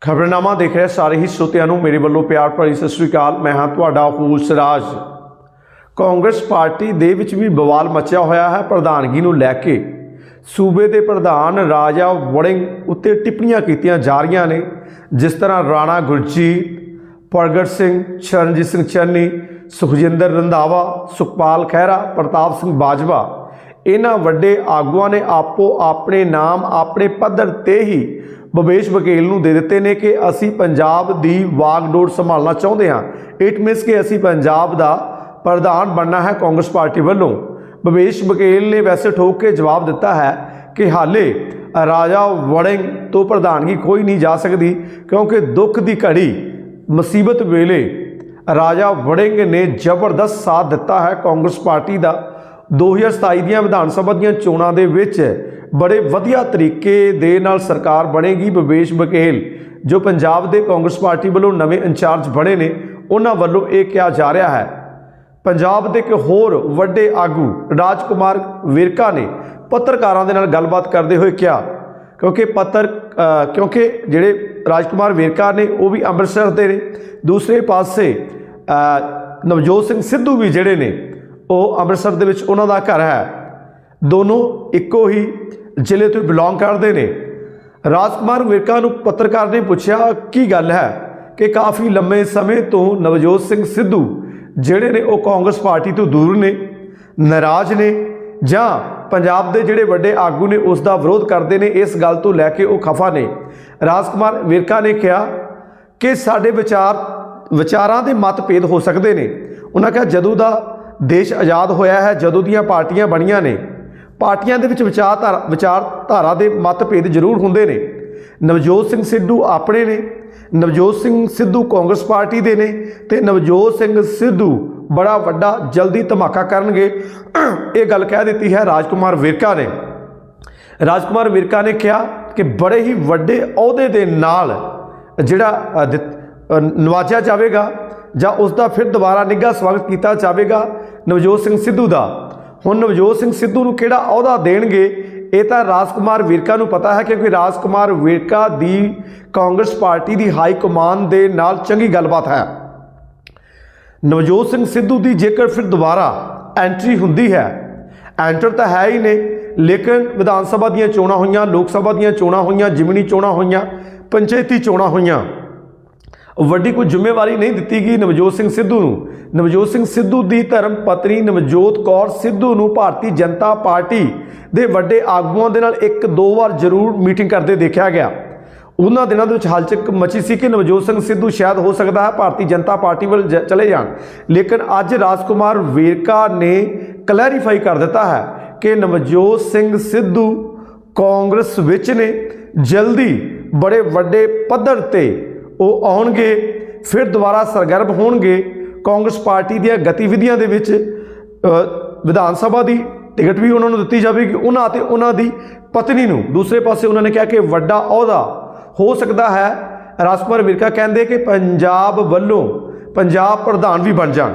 ਖਬਰਨਾਮਾ ਦੇਖ ਰਹੇ, ਸਾਰੇ ਹੀ ਸਰੋਤਿਆਂ ਨੂੰ ਮੇਰੇ ਵੱਲੋਂ ਪਿਆਰ ਭਰੀ ਸਤਿ ਸ੍ਰੀ ਅਕਾਲ। ਮੈਂ ਹਾਂ ਤੁਹਾਡਾ ਹੂਸ ਰਾਜ। ਕਾਂਗਰਸ ਪਾਰਟੀ ਦੇ ਵਿੱਚ ਵੀ ਬਵਾਲ ਮਚਿਆ ਹੋਇਆ ਹੈ, ਪ੍ਰਧਾਨਗੀ ਨੂੰ ਲੈ ਕੇ। ਸੂਬੇ ਦੇ ਪ੍ਰਧਾਨ ਰਾਜਾ ਵੜਿੰਗ ਉੱਤੇ ਟਿੱਪਣੀਆਂ ਕੀਤੀਆਂ ਜਾ ਰਹੀਆਂ ਨੇ, ਜਿਸ ਤਰ੍ਹਾਂ ਰਾਣਾ ਗੁਰਜੀਤ, ਪ੍ਰਗਟ ਸਿੰਘ ਚਰਨਜੀਤ ਸਿੰਘ ਚੰਨੀ, ਸੁਖਜਿੰਦਰ ਰੰਧਾਵਾ, ਸੁਖਪਾਲ ਖਹਿਰਾ, ਪ੍ਰਤਾਪ ਸਿੰਘ ਬਾਜਵਾ ਇਹਨਾਂ ਵੱਡੇ ਆਗੂਆਂ ਨੇ ਆਪੋ ਆਪਣੇ ਨਾਮ ਆਪਣੇ ਪੱਧਰ ਤੇ ਹੀ ਬਵੇਸ਼ ਬਕੇਲ ਨੂੰ ਦੇ ਦਿੱਤੇ ਨੇ ਕਿ ਅਸੀਂ ਪੰਜਾਬ ਦੀ ਵਾਗਡੋਰ ਸੰਭਾਲਣਾ ਚਾਹੁੰਦੇ ਹਾਂ। ਇਟ ਮੀਨਸ ਕਿ ਅਸੀਂ ਪੰਜਾਬ ਦਾ ਪ੍ਰਧਾਨ ਬਣਨਾ ਹੈ ਕਾਂਗਰਸ ਪਾਰਟੀ ਵੱਲੋਂ। ਬਵੇਸ਼ ਬਕੇਲ ਨੇ ਵੈਸੇ ਠੋਕ ਕੇ ਜਵਾਬ ਦਿੱਤਾ ਹੈ ਕਿ ਹਾਲੇ ਰਾਜਾ ਵੜਿੰਗ ਤੋਂ ਪ੍ਰਧਾਨਗੀ ਕੋਈ ਨਹੀਂ ਜਾ ਸਕਦੀ ਕਿਉਂਕਿ ਦੁੱਖ ਦੀ ਘੜੀ ਮੁਸੀਬਤ ਵੇਲੇ ਰਾਜਾ ਵੜਿੰਗ ਨੇ ਜ਼ਬਰਦਸਤ ਸਾਥ ਦਿੱਤਾ ਹੈ ਕਾਂਗਰਸ ਪਾਰਟੀ ਦਾ। 2027 ਦੀਆਂ ਵਿਧਾਨ ਸਭਾ ਦੀਆਂ ਚੋਣਾਂ ਦੇ ਵਿੱਚ ਬੜੇ ਵਧੀਆ ਤਰੀਕੇ ਦੇ ਨਾਲ ਸਰਕਾਰ ਬਣੇਗੀ ਭਵੇਸ਼ ਬਕੇਲ ਜੋ ਪੰਜਾਬ ਦੇ ਕਾਂਗਰਸ ਪਾਰਟੀ ਵੱਲੋਂ ਨਵੇਂ ਇੰਚਾਰਜ ਬਣੇ ਨੇ, ਉਹਨਾਂ ਵੱਲੋਂ ਇਹ ਕਿਹਾ ਜਾ ਰਿਹਾ ਹੈ। ਪੰਜਾਬ ਦੇ ਇੱਕ ਹੋਰ ਵੱਡੇ ਆਗੂ ਰਾਜਕੁਮਾਰ ਵਿਰਕਾ ਨੇ ਪੱਤਰਕਾਰਾਂ ਦੇ ਨਾਲ ਗੱਲਬਾਤ ਕਰਦੇ ਹੋਏ ਕਿਹਾ, ਕਿਉਂਕਿ ਪੱਤਰ ਕਿਉਂਕਿ ਜਿਹੜੇ ਰਾਜਕੁਮਾਰ ਵਿਰਕਾ ਨੇ, ਉਹ ਵੀ ਅੰਮ੍ਰਿਤਸਰ ਦੇ ਨੇ। ਦੂਸਰੇ ਪਾਸੇ ਨਵਜੋਤ ਸਿੰਘ ਸਿੱਧੂ ਵੀ ਜਿਹੜੇ ਨੇ ਉਹ ਅੰਮ੍ਰਿਤਸਰ ਦੇ ਵਿੱਚ ਉਹਨਾਂ ਦਾ ਘਰ ਹੈ। ਦੋਨੋਂ ਇੱਕੋ ਹੀ ਜ਼ਿਲ੍ਹੇ ਤੋਂ ਬਿਲੋਂਗ ਕਰਦੇ ਨੇ। ਰਾਜਕੁਮਾਰ ਵਿਰਕਾ ਨੂੰ ਪੱਤਰਕਾਰ ਨੇ ਪੁੱਛਿਆ, ਕੀ ਗੱਲ ਹੈ ਕਿ ਕਾਫੀ ਲੰਮੇ ਸਮੇਂ ਤੋਂ ਨਵਜੋਤ ਸਿੰਘ ਸਿੱਧੂ, ਜਿਹੜੇ ਨੇ ਉਹ ਕਾਂਗਰਸ ਪਾਰਟੀ ਤੋਂ ਦੂਰ ਨੇ, ਨਾਰਾਜ਼ ਨੇ ਜਾਂ ਪੰਜਾਬ ਦੇ ਜਿਹੜੇ ਵੱਡੇ ਆਗੂ ਨੇ ਉਸ ਦਾ ਵਿਰੋਧ ਕਰਦੇ ਨੇ, ਇਸ ਗੱਲ ਤੋਂ ਲੈ ਕੇ ਉਹ ਖਫਾ ਨੇ? ਰਾਜਕੁਮਾਰ ਵਿਰਕਾ ਨੇ ਕਿਹਾ ਕਿ ਸਾਡੇ ਵਿਚਾਰ, ਵਿਚਾਰਾਂ ਦੇ ਮਤਭੇਦ ਹੋ ਸਕਦੇ ਨੇ। ਉਹਨਾਂ ਕਿਹਾ, ਜਦੋਂ ਦਾ ਦੇਸ਼ ਆਜ਼ਾਦ ਹੋਇਆ ਹੈ ਜਦੋਂ ਦੀਆਂ ਪਾਰਟੀਆਂ ਬਣੀਆਂ ਨੇ। ਪਾਰਟੀਆਂ ਦੇ ਵਿੱਚ ਵਿਚਾਰਧਾਰਾ ਵਿਚਾਰਧਾਰਾ ਦੇ ਮਤਭੇਦ ਜ਼ਰੂਰ ਹੁੰਦੇ ਨੇ। ਨਵਜੋਤ ਸਿੰਘ ਸਿੱਧੂ ਆਪਣੇ ਨੇ। ਨਵਜੋਤ ਸਿੰਘ ਸਿੱਧੂ ਕਾਂਗਰਸ ਪਾਰਟੀ ਦੇ ਨੇ ਤੇ ਨਵਜੋਤ ਸਿੰਘ ਸਿੱਧੂ ਬੜਾ ਵੱਡਾ ਜਲਦੀ ਧਮਾਕਾ ਕਰਨਗੇ। ਇਹ ਗੱਲ ਕਹਿ ਦਿੱਤੀ ਹੈ ਰਾਜਕੁਮਾਰ ਵਿਰਕਾ ਨੇ। ਰਾਜਕੁਮਾਰ ਵਿਰਕਾ ਨੇ ਕਿਹਾ ਕਿ ਬੜੇ ਹੀ ਵੱਡੇ ਅਹੁਦੇ ਦੇ ਨਾਲ ਜਿਹੜਾ ਨਵਾਜਿਆ ਜਾਵੇਗਾ ਜਾਂ ਉਸ ਦਾ ਫਿਰ ਦੁਬਾਰਾ ਨਿੱਘਾ ਸਵਾਗਤ ਕੀਤਾ ਜਾਵੇਗਾ ਨਵਜੋਤ ਸਿੰਘ ਸਿੱਧੂ ਦਾ। ਹੁਣ ਨਵਜੋਤ ਸਿੰਘ ਸਿੱਧੂ ਨੂੰ ਕਿਹੜਾ ਅਹੁਦਾ ਦੇਣਗੇ, ਇਹ ਤਾਂ ਰਾਜਕੁਮਾਰ ਵਿਰਕਾ ਨੂੰ ਪਤਾ ਹੈ ਕਿਉਂਕਿ ਰਾਜਕੁਮਾਰ ਵਿਰਕਾ ਦੀ ਕਾਂਗਰਸ ਪਾਰਟੀ ਦੀ ਹਾਈ ਕਮਾਨ ਦੇ ਨਾਲ ਚੰਗੀ ਗੱਲਬਾਤ ਹੈ। ਨਵਜੋਤ ਸਿੰਘ ਸਿੱਧੂ ਦੀ ਜੇਕਰ ਫਿਰ ਦੁਬਾਰਾ ਐਂਟਰੀ ਹੁੰਦੀ ਹੈ, ਐਂਟਰ ਤਾਂ ਹੈ ਹੀ ਨੇ, ਲੇਕਿਨ ਵਿਧਾਨ ਸਭਾ ਦੀਆਂ ਚੋਣਾਂ ਹੋਈਆਂ, ਲੋਕ ਸਭਾ ਦੀਆਂ ਚੋਣਾਂ ਹੋਈਆਂ, ਜਿਮਨੀ ਚੋਣਾਂ ਹੋਈਆਂ, ਪੰਚਾਇਤੀ ਚੋਣਾਂ ਹੋਈਆਂ ਵੱਡੀ ਕੋਈ ਜ਼ਿੰਮੇਵਾਰੀ ਨਹੀਂ ਦਿੱਤੀ ਗਈ ਨਵਜੋਤ ਸਿੰਘ ਸਿੱਧੂ ਨੂੰ। ਨਵਜੋਤ ਸਿੰਘ ਸਿੱਧੂ ਦੀ ਧਰਮ ਪਤਨੀ ਨਵਜੋਤ ਕੌਰ ਸਿੱਧੂ ਨੂੰ ਭਾਰਤੀ ਜਨਤਾ ਪਾਰਟੀ ਦੇ ਵੱਡੇ ਆਗੂਆਂ ਦੇ ਨਾਲ ਇੱਕ ਦੋ ਵਾਰ ਜ਼ਰੂਰ ਮੀਟਿੰਗ ਕਰਦੇ ਦੇਖਿਆ ਗਿਆ। ਉਹਨਾਂ ਦਿਨਾਂ ਦੇ ਵਿੱਚ ਹਲਚਲ ਮਚੀ ਸੀ ਕਿ ਨਵਜੋਤ ਸਿੰਘ ਸਿੱਧੂ ਸ਼ਾਇਦ ਹੋ ਸਕਦਾ ਹੈ ਭਾਰਤੀ ਜਨਤਾ ਪਾਰਟੀ ਵੱਲ ਜ- ਚਲੇ ਜਾਣ। ਲੇਕਿਨ ਅੱਜ ਰਾਜਕੁਮਾਰ ਵੇਰਕਾ ਨੇ ਕਲੈਰੀਫਾਈ ਕਰ ਦਿੱਤਾ ਹੈ ਕਿ ਨਵਜੋਤ ਸਿੰਘ ਸਿੱਧੂ ਕਾਂਗਰਸ ਵਿੱਚ ਨੇ। ਜਲਦੀ ਬੜੇ ਵੱਡੇ ਪੱਧਰ ਤੇ ਉਹ ਆਉਣਗੇ, ਫਿਰ ਦੁਬਾਰਾ ਸਰਗਰਮ ਹੋਣਗੇ। ਕਾਂਗਰਸ ਪਾਰਟੀ ਦੀਆਂ ਗਤੀਵਿਧੀਆਂ ਦੇ ਵਿੱਚ ਵਿਧਾਨ ਸਭਾ ਦੀ ਟਿਕਟ ਵੀ ਉਹਨਾਂ ਨੂੰ ਦਿੱਤੀ ਜਾਵੇਗੀ। ਉਹਨਾਂ ਅਤੇ ਉਹਨਾਂ ਦੀ ਪਤਨੀ ਨੂੰ ਦੂਸਰੇ ਪਾਸੇ ਉਹਨਾਂ ਨੇ ਕਿਹਾ ਕਿ ਵੱਡਾ ਅਹੁਦਾ ਹੋ ਸਕਦਾ ਹੈ। ਰਾਜਕੁਮਾਰ ਵਿਰਕਾ ਕਹਿੰਦੇ ਕਿ ਪੰਜਾਬ ਵੱਲੋਂ ਪੰਜਾਬ ਪ੍ਰਧਾਨ ਵੀ ਬਣ ਜਾਣ।